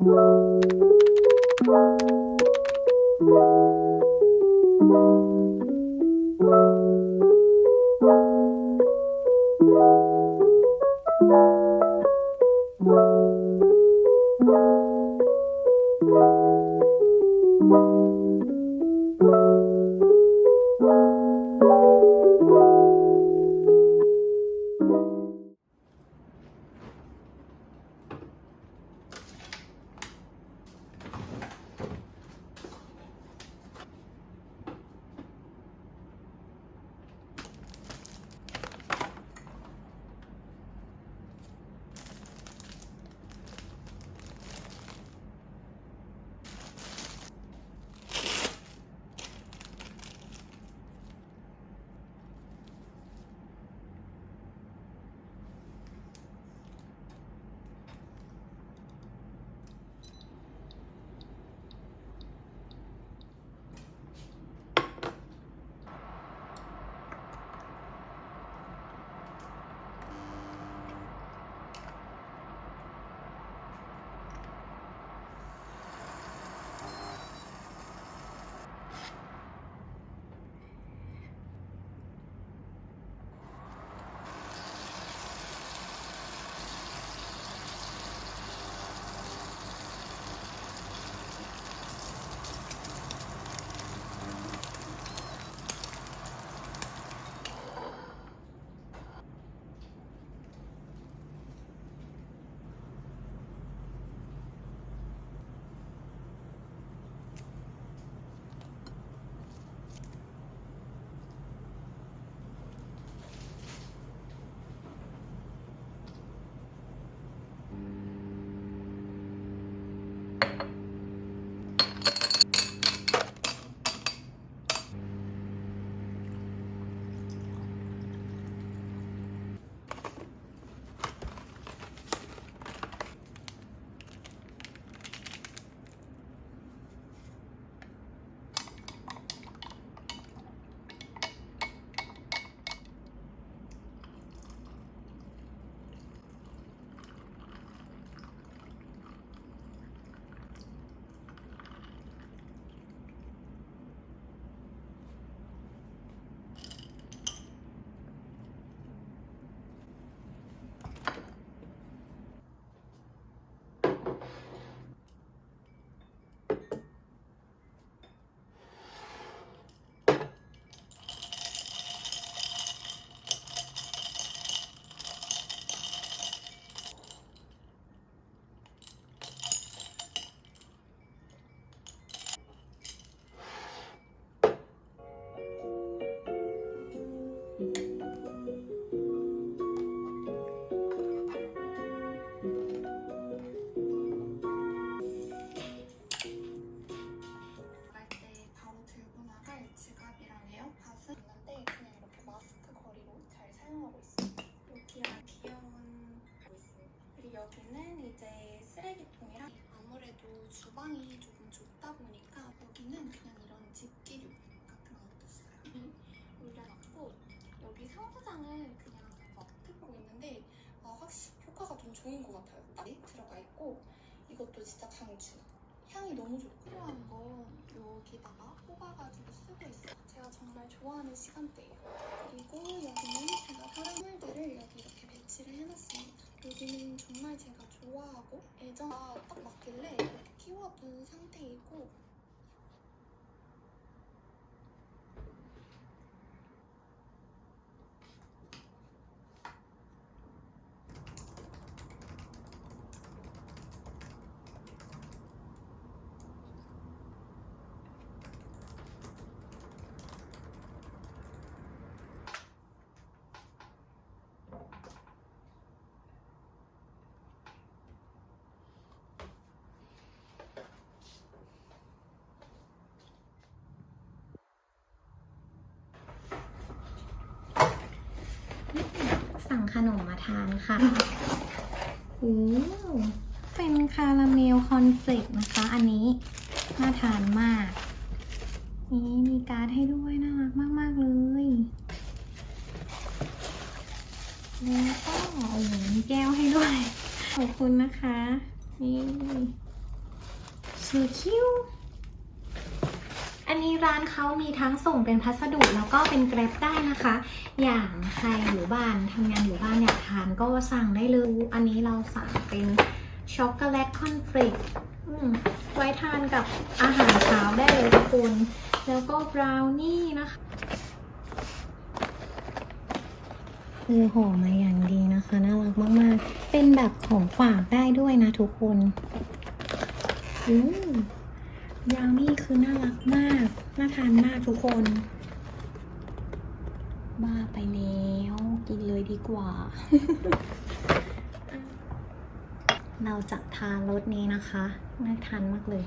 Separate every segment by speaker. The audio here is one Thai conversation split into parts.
Speaker 1: Música 좀 좋은 것 같아요. 딸이 들어가 있고 이것도 진짜 강추. 향이 너무 좋고 필요한 건 여기다가 뽑아가지고 쓰고 있어요. 제가 정말 좋아하는 시간대예요. 그리고 여기는 제가 다른 물들을 여기 이렇게 배치를 해놨습니다. 여기는 정말 제가 좋아하고 예전 딱 맞길래 이렇게 키워둔 상태이고
Speaker 2: สั่งขนมมาทานค่ะโอ้เป็นคาราเมลคอนเฟลกนะคะ อันนี้น่าทานมาก นี่มีการ์ดให้ด้วยน่ารักมาก ๆ เลยแล้วก็โอ้โหมีแก้วให้ด้วย ขอบคุณนะคะ นี่ so cute อันนี้ร้านเขามีทั้งส่งเป็นพัสดุแล้วก็เป็นแกร็บได้นะคะ อย่างใครอยู่บ้านทำงานอยู่บ้านอยากทานก็สั่งได้เลย อันนี้เราสั่งเป็นช็อกโกแลตคอนเฟลกไว้ทานกับอาหารเช้าได้เลยทุกคนแล้วก็บราวนี่นะคะคือห่อมาอย่างดีนะคะน่ารักมาก ๆ เป็นแบบของฝากได้ด้วยนะทุกคน อืม ยาวนี่คือน่ารักมาก น่าทานมากทุกคน บ้าไปแล้ว กินเลยดีกว่า เราจะทานรสนี้นะคะ น่าทานมากเลย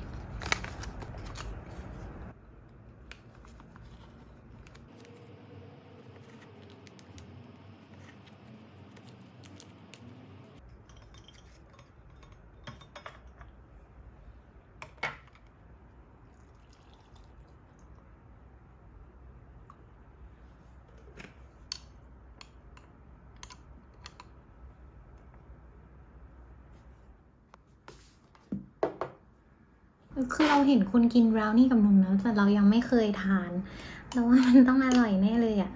Speaker 2: คือเราเห็นคนกินบราวนี่กับนมแล้วแต่เรายังไม่เคยทานเราว่ามันต้องอร่อยแน่เลยอะ่ะ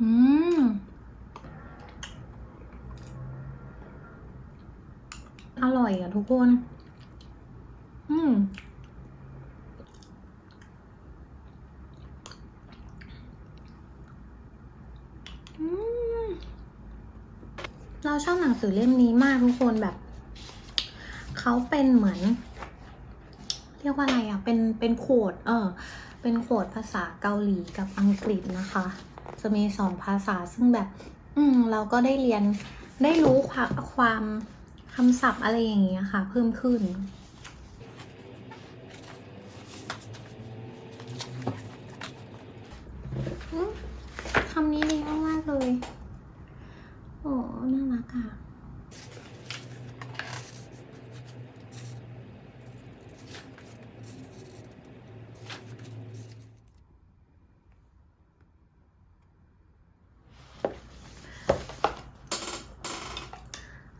Speaker 2: อืมอร่อยอะทุกคน อืมอืมเราชอบหนังสือเล่มนี้มากทุกคนแบบ เขาเป็นเหมือน เรียกว่าอะไรอะ เป็นเป็นโขดเออ เป็นโขดภาษาเกาหลีกับอังกฤษนะคะ จะมีสองภาษาซึ่งแบบ อืมเราก็ได้เรียนได้รู้ความความคำศัพท์อะไรอย่างเงี้ยค่ะ เพิ่มขึ้น อืมคำนี้ดีมากๆเลย โอ้ น่ารักอะ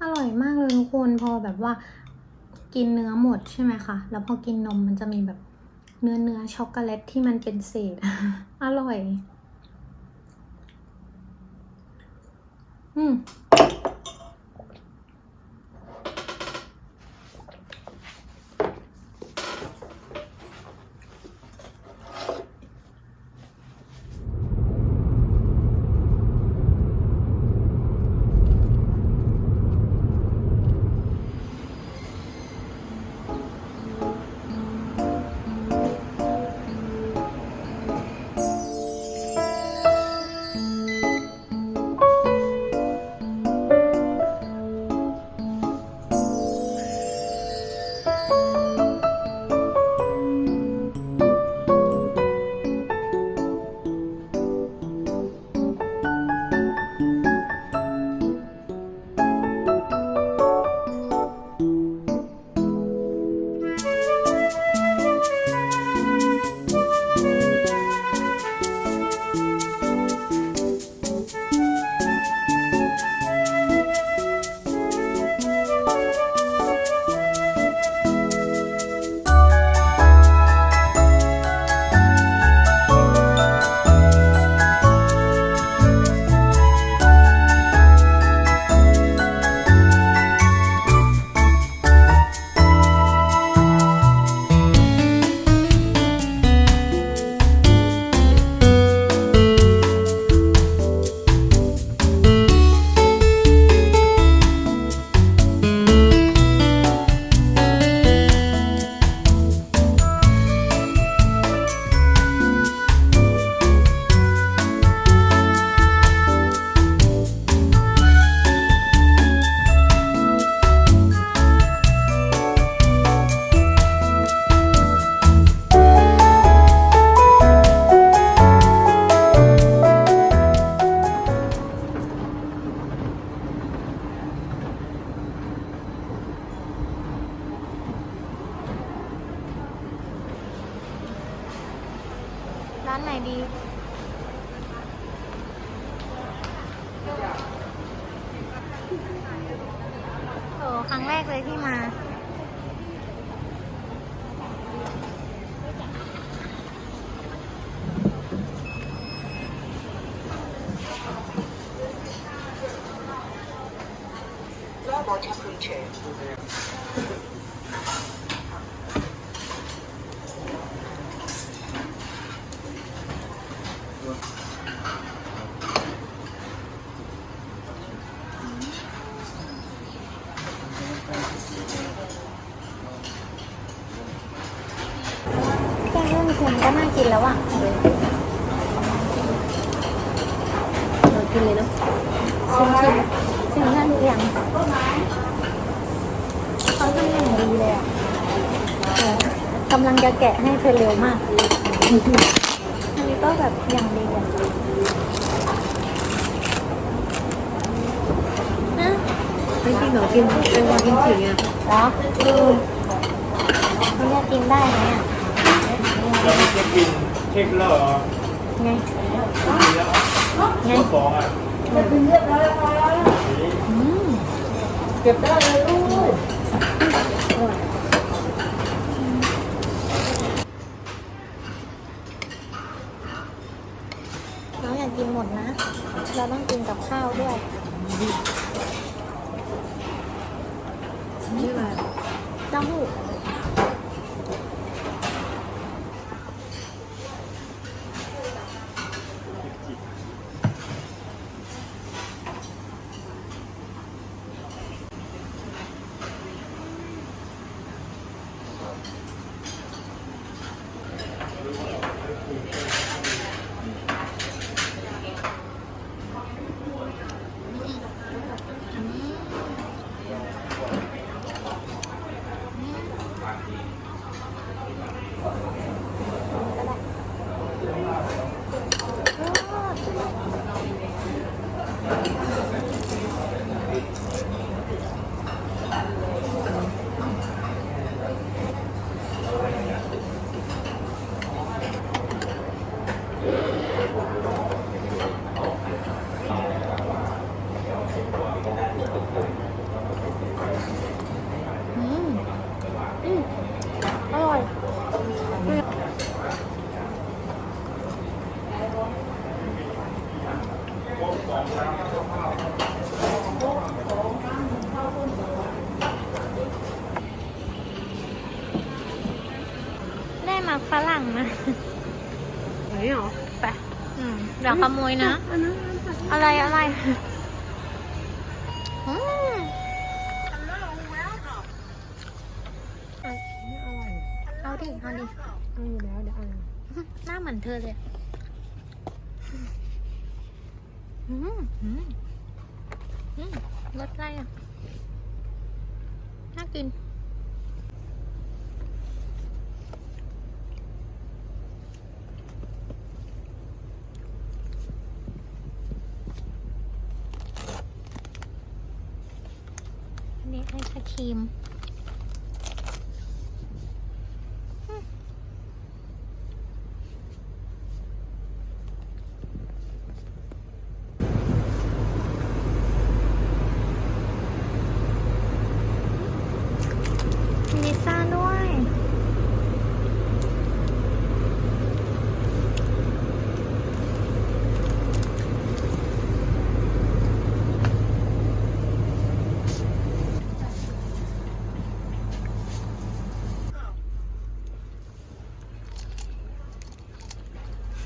Speaker 2: อร่อยมากเลยทุกคน พอแบบว่ากินเนื้อหมดใช่ไหมคะ แล้วพอกินนมมันจะมีแบบเนื้อเนื้อช็อกโกแลตที่มันเป็นเศษ อร่อย อืม ร้านไหนดีเออครั้งแรกเลยที่มา
Speaker 3: Normal temperature.
Speaker 2: แค่เรื่องคุณก็ น่ากินแล้วอะ
Speaker 4: เรากินเลยเนาะ
Speaker 2: ชิมชิมชิมได้ทุกอย่างเขาทำอย่างดีเลยอะโอ้กำลังจะแกะให้เธอเร็วมากอันนี้ก็แบบอย่างดีอะนะ
Speaker 4: ไม่จริงเหรอกินเป็นวากินจิอะ
Speaker 2: เหรอดูเขาจะกินได้ไหมอะ
Speaker 5: แล้วมันจะกินเค้กเหรอ
Speaker 2: ไง
Speaker 5: กินแล้ว
Speaker 2: ไง
Speaker 5: ก็ฟ้องอะ
Speaker 2: อืม
Speaker 4: เก็บได้เลยลูก
Speaker 2: Thank you. อืมอย่าขโมยนะ
Speaker 4: อันนั้น
Speaker 2: อะไรอะไรอืม
Speaker 4: ไม่อร่อย
Speaker 2: เอาดิเอาดิ
Speaker 4: เอาอยู่แล้วเดี๋ยวเอา
Speaker 2: หน้าเหมือนเธอเลยอืมอืมอืมรสอะไรอะ น่ากิน อันนี้ไอศครีม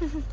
Speaker 2: 哼 哼